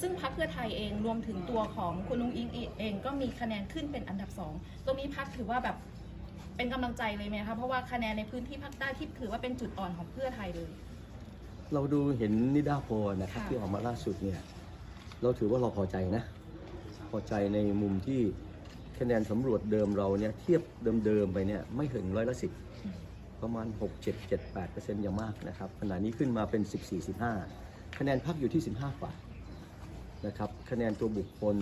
ซึ่งพรรคเพื่อไทยเองรวมถึงตัวของคุณนุ้งอิงเองก็มีคะแนนขึ้นเป็นอันดับสองตรงนี้พรรคถือว่าแบบเป็นกำลังใจเลยไหมคะเพราะว่าคะแนนในพื้นที่ภาคใต้ที่ถือว่าเป็นจุดอ่อนของเพื่อไทยเลย เราดูเห็นนิดาโพลนะครับค่ะที่ออกมาล่าสุดเนี่ยเราถือว่าเราพอใจนะ พอใจในมุมที่คะแนนสำรวจเดิมเราเนี่ยเทียบเดิมๆไปเนี่ยไม่ถึงร้อยละสิบประมาณ 6 7 7 8เปอร์เซ็นต์อย่างมากนะครับขณะนี้ขึ้นมาเป็น 14 15 คะแนนพักอยู่ที่ 15 กว่า นะครับคะแนนตัวบุคคล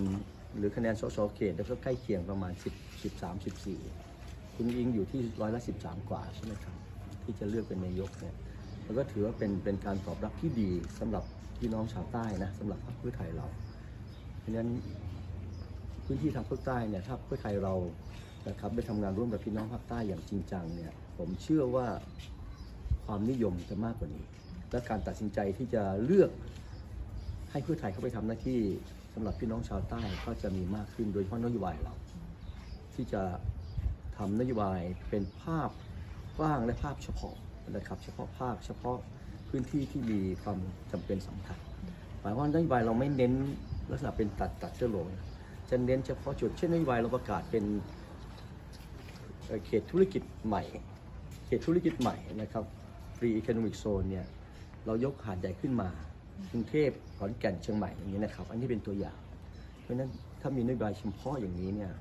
หรือคะแนนสสเขต แล้วก็ใกล้เคียงประมาณ 10 13 14 คุณอิงอยู่ที่ร้อยละ13 กว่าใช่ไหมครับ ที่จะเลือกเป็นนายกเนี่ยแล้วก็ถือว่าเป็นเป็นการตอบรับที่ดีสำหรับพี่น้องชาวใต้นะสำหรับพรรคเพื่อไทยเรา เพราะฉะนั้นพื้นที่ทางภาคใต้เนี่ยถ้าเพื่อไทยเรานะครับได้ทำงานร่วมกับพี่น้องภาคใต้อย่างจริงจังเนี่ยผมเชื่อว่าความนิยมจะมากกว่านี้ และการตัดสินใจที่จะเลือก ให้เพื่อไทยเข้าไปทำหน้าที่สำหรับพี่น้องชาวใต้ก็จะมีมากขึ้นโดยเฉพาะนโยบายเรา ที่จะทำนโยบายเป็นภาพกว้างและภาพเฉพาะนะครับ เฉพาะภาคเฉพาะพื้นที่ที่มีความจำเป็นสำคัญหมายความว่านโยบายเราไม่เน้นลักษณะเป็นตัดตัดเชื้อโรคจะเน้นเฉพาะจุดเช่นนโยบายเราประกาศเป็นเขตธุรกิจใหม่ เขตธุรกิจใหม่นะครับ Free Economic Zone เนี่ยเรายกหาดใหญ่ขึ้นมา กรุงเทพขอนแก่นเชียงใหม่อย่างนี้นะครับ อันนี้เป็นตัวอย่าง เพราะฉะนั้นถ้ามีนโยบายเฉพาะอย่างนี้เนี่ย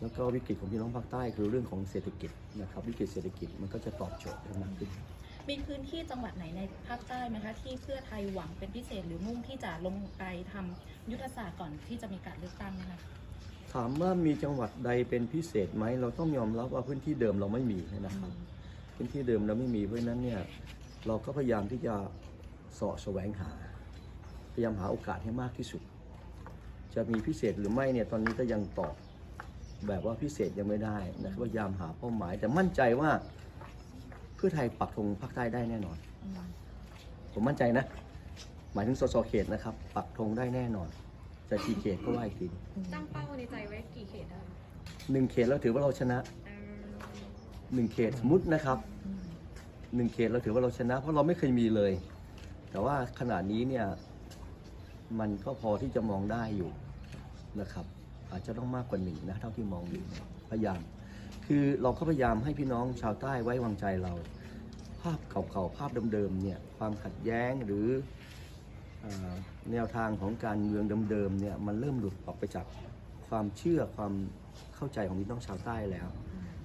แล้วก็วิกฤตของพี่น้องภาคใต้คือเรื่องของเศรษฐกิจนะครับวิกฤตเศรษฐกิจมันก็จะตอบโจทย์ได้มากขึ้นมีพื้นที่จังหวัดไหนในภาคใต้ไหมคะที่เพื่อไทยหวังเป็นพิเศษหรือมุ่งที่จะลงไปทำยุทธศาสตร์ก่อนที่จะมีการเลือกตั้งนะคะถามว่ามีจังหวัดใดเป็นพิเศษไหมเราต้องยอมรับว่าพื้นที่เดิมเราไม่มีนะครับ พื้นที่เดิมเราไม่มีเพราะฉะนั้นเนี่ยเราก็พยายามที่จะเสาะแสวงหา พยายามหาโอกาสให้มากที่สุด จะมีพิเศษหรือไม่เนี่ยตอนนี้ก็ยังตอบแบบว่าพิเศษยังไม่ได้นะครับพยายามหาเป้าหมาย แต่มั่นใจว่าเพื่อไทยปักธงภาคใต้ได้แน่นอนอืมผมมั่นใจนะ หมายถึงสสเขตนะครับ ปักธงได้แน่นอน จะกี่เขตก็ว่าอีกทีตั้งเป้าในใจไว้กี่เขตได้หนึ่งเขตเราถือว่าเราชนะเอ่อหนึ่งเขตสมมตินะครับอืมหนึ่งเขตเราถือว่าเราชนะ เพราะเราไม่เคยมีเลย แต่ว่าขนาดนี้เนี่ยมันก็พอที่จะมองได้อยู่นะครับ อาจจะต้องมากกว่าหนึ่งนะเท่าที่มองอยู่พยายาม คือเราก็พยายามให้พี่น้องชาวใต้ไว้วางใจเรา ภาพเก่าๆภาพเดิมๆเนี่ยความขัดแย้งหรืออแนวทางของการเมืองเดิมๆเนี่ยมันเริ่มหลุดออกไปจากความเชื่อความเข้าใจของพี่น้องชาวใต้แล้ว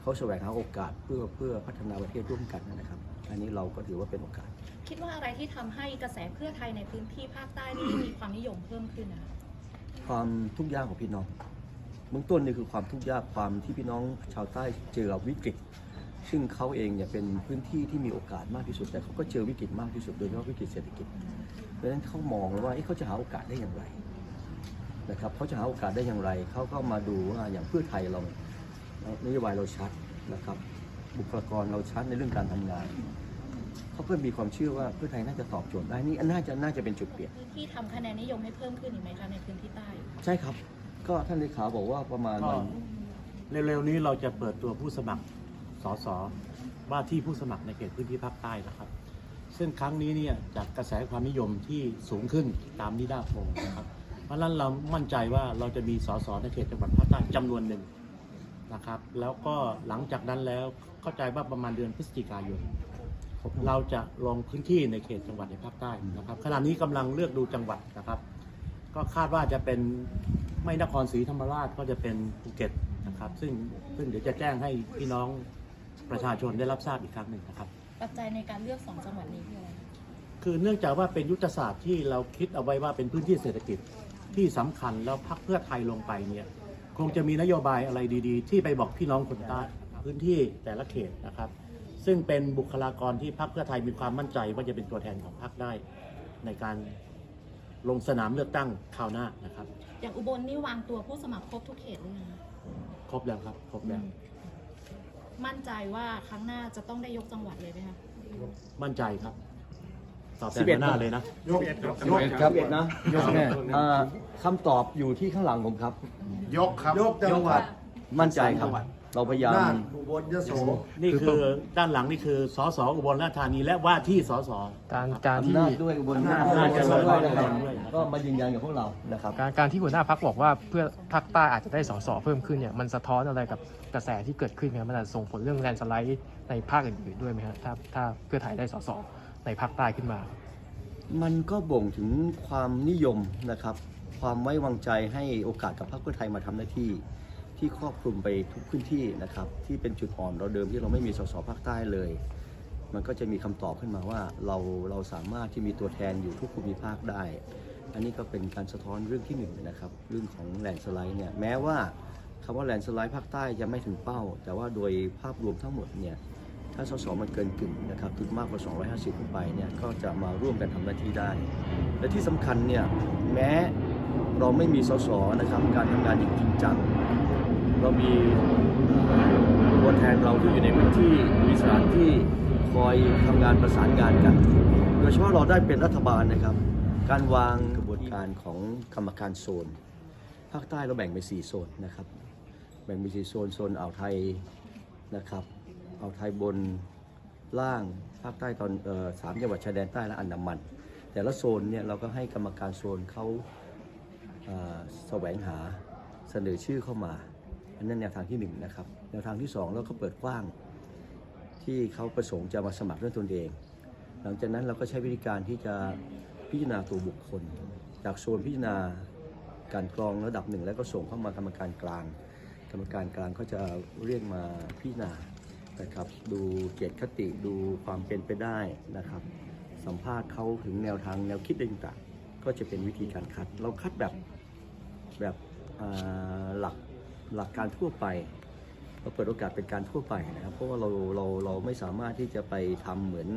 เขาแสวงหาโอกาสเพื่อเพื่อพัฒนาประเทศร่วมกันนะครับ อันนี้เราก็ถือว่าเป็นโอกาส คิดว่าอะไรที่ทำให้กระแสเพื่อไทยในพื้นที่ภาคใต้นี่มีความนิยมเพิ่มขึ้นนะคะความทุกข์ยากของพี่น้องเบื้องต้นนี่คือความทุกข์ยากความที่พี่น้องชาวใต้เจอกับวิกฤต ซึ่งเขาเองเนี่ยเป็นพื้นที่ที่มีโอกาสมากที่สุด แต่เขาก็เจอวิกฤตมากที่สุดโดยเฉพาะวิกฤตเศรษฐกิจเพราะฉะนั้นเขามองแล้วว่าเอ๊ะเขาจะหาโอกาสได้อย่างไรนะครับเขาจะหาโอกาสได้อย่างไรเขาก็มาดูว่าอย่างเพื่อไทยเรานโยบายเราชัดนะครับบุคลากรเราชัดในเรื่องการทำงาน เขาก็มีความเชื่อว่าเพื่อไทยน่าจะตอบโจทย์ได้นี่น่าจะน่าจะเป็นจุดเปลี่ยนพื้นที่ทำคะแนนนิยมให้เพิ่มขึ้นอีกไหมคะในพื้นที่ใต้ ใช่ครับ ก็ท่านเลขาบอกว่าประมาณก็วัน เร็วๆนี้เราจะเปิดตัวผู้สมัครสสว่าที่ผู้สมัครในเขตพื้นที่ภาคใต้นะครับ ซึ่งครั้งนี้เนี่ยจากกระแสความนิยมที่สูงขึ้นตามนิดาโพลนะครับ เพราะฉะนั้นเรามั่นใจว่าเราจะมีสสในเขตจังหวัดภาคใต้จำนวนหนึ่งนะครับ แล้วก็หลังจากนั้นแล้วเข้าใจว่าประมาณเดือนพฤศจิกายน เราจะลงพื้นที่ในเขตจังหวัดในภาคใต้นะครับขณะนี้กำลังเลือกดูจังหวัดนะครับ ก็คาดว่าจะเป็นไม่นครศรีธรรมราชก็จะเป็นภูเก็ตนะครับ ซึ่งซึ่งเดี๋ยวจะแจ้งให้พี่น้องประชาชนได้รับทราบอีกครั้งหนึ่งนะครับ ปัจจัยในการเลือกสองจังหวัดนี้คืออะไรคะคือเนื่องจากว่าเป็นยุทธศาสตร์ที่เราคิดเอาไว้ว่าเป็นพื้นที่เศรษฐกิจที่สำคัญแล้วพักเพื่อไทยลงไปเนี่ยคงจะมีนโยบายอะไรดี ๆ ที่ไปบอกพี่น้องคนใต้พื้นที่แต่ละเขตนะครับ ซึ่งเป็นบุคลากรที่พักเพื่อไทยมีความมั่นใจว่าจะเป็นตัวแทนของพักได้ในการลงสนามเลือกตั้งคราวหน้านะครับ อย่างอุบลนี่วางตัวผู้สมัครครบทุกเขตหรือยังคะครบแล้วครับ ครบแล้วมั่นใจว่าครั้งหน้าจะต้องได้ยกจังหวัดเลยไหมคะมั่นใจครับตอบแทสินบเอ็ดหัวหน้าเลยนะยกครับเอ็ดนะยกแน่อ่าคำตอบอยู่ที่ข้างหลังผมครับ ยกครับยกจังหวัดมั่นใจครับ เราพยายาม น่านอุบลยโสนี่คือด้านหลังนี่คือสสอุบลราชธานีและว่าที่สส การการที่อำนาจด้วยอุบลราชอำนาจธาด้วยนีด้วยนะครับด้วยก็มายืนยันกับพวกเรานะครับ การการที่หัวหน้าพักบอกว่าเพื่อภาคใต้อาจจะได้สสเพิ่มขึ้นเนี่ยมันสะท้อนอะไรกับกระแสที่เกิดขึ้นไหมครับมันอาจจะส่งผลเรื่องแลนด์สไลด์ในภาคอื่นๆด้วยไหมครับถ้าถ้าเพื่อไทยได้สสในภาคใต้ขึ้นมา มันก็บ่งถึงความนิยมนะครับ ความไว้วางใจให้โอกาสกับพรรคเพื่อไทยมาทำหน้าที่ ที่ครอบคลุมไปทุกพื้นที่นะครับ ที่เป็นจุดอ่อนเราเดิมที่เราไม่มีสสภาคใต้เลย มันก็จะมีคำตอบขึ้นมาว่าเราเราสามารถที่มีตัวแทนอยู่ทุกภูมิภาคได้ อันนี้ก็เป็นการสะท้อนเรื่องที่หนึ่งนะครับเรื่องของแลนสไลด์เนี่ยแม้ว่าคำว่าแลนสไลด์ภาคใต้จะไม่ถึงเป้า แต่ว่าโดยภาพรวมทั้งหมดเนี่ยถ้าสสมันเกินกึ่งนะครับถึงมากกว่า 250ขึ้นไปเนี่ยก็จะมาร่วมกันทำหน้าที่ได้ และที่สำคัญเนี่ยแม้เราไม่มีสสนะครับการทำงานอย่างจริงจัง เรามีตัวแทนเราที่อยู่ในพื้นที่มีสถานที่คอยทำงานประสานงานกัน โดยเฉพาะเราได้เป็นรัฐบาลนะครับ การวางกระบวนการของกรรมการโซน ภาคใต้เราแบ่งเป็น4โซนนะครับ แบ่งเป็นสี่โซนโซนอ่าวไทยนะครับอ่าวไทยบนล่างภาคใต้ตอนสามจังหวัดชายแดนใต้และอันดามัน แต่ละโซนเนี่ยเราก็ให้กรรมการโซนเขาเอ่อแสวงหาเสนอชื่อเข้ามา อันนั้นแนวทางที่หนึ่งนะครับแนวทางที่สองเราก็เปิดกว้าง ที่เขาประสงค์จะมาสมัครด้วยตนเอง หลังจากนั้นเราก็ใช้วิธีการที่จะพิจารณาตัวบุคคล จากโซนพิจารณาการกรองระดับหนึ่งแล้วก็ส่งเข้ามากรรมการกลาง กรรมการกลางก็จะเรียกมาพิจารณานะครับดูเกียรติคติดูความเป็นไปได้นะครับ สัมภาษณ์เขาถึงแนวทางแนวคิดต่างๆก็จะเป็นวิธีการคัด เราคัดแบบแบบหลัก หลักการทั่วไปเราเปิดโอกาสเป็นการทั่วไปนะครับ เพราะว่าเราเราเราไม่สามารถที่จะไปทำเหมือน